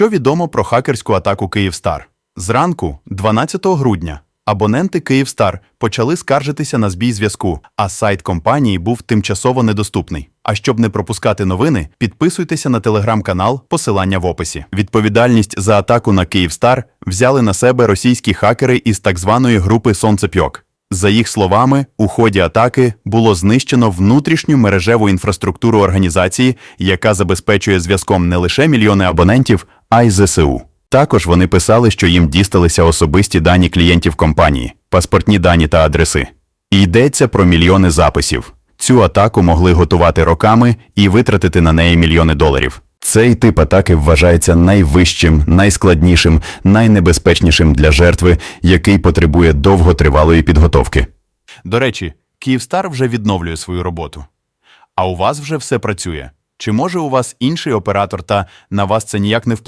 Що відомо про хакерську атаку Київстар? Зранку, 12 грудня, абоненти Київстар почали скаржитися на збій зв'язку, а сайт компанії був тимчасово недоступний. А щоб не пропускати новини, підписуйтеся на телеграм-канал, посилання в описі. Відповідальність за атаку на Київстар взяли на себе російські хакери із так званої групи Сонцепьок. За їх словами, у ході атаки було знищено внутрішню мережеву інфраструктуру організації, яка забезпечує зв'язком не лише мільйони абонентів, а й ЗСУ. Також вони писали, що їм дісталися особисті дані клієнтів компанії, паспортні дані та адреси. І йдеться про мільйони записів. Цю атаку могли готувати роками і витратити на неї мільйони доларів. Цей тип атаки вважається найвищим, найскладнішим, найнебезпечнішим для жертви, який потребує довготривалої підготовки. До речі, Київстар вже відновлює свою роботу. А у вас вже все працює. Чи може у вас інший оператор та на вас це ніяк не впливає?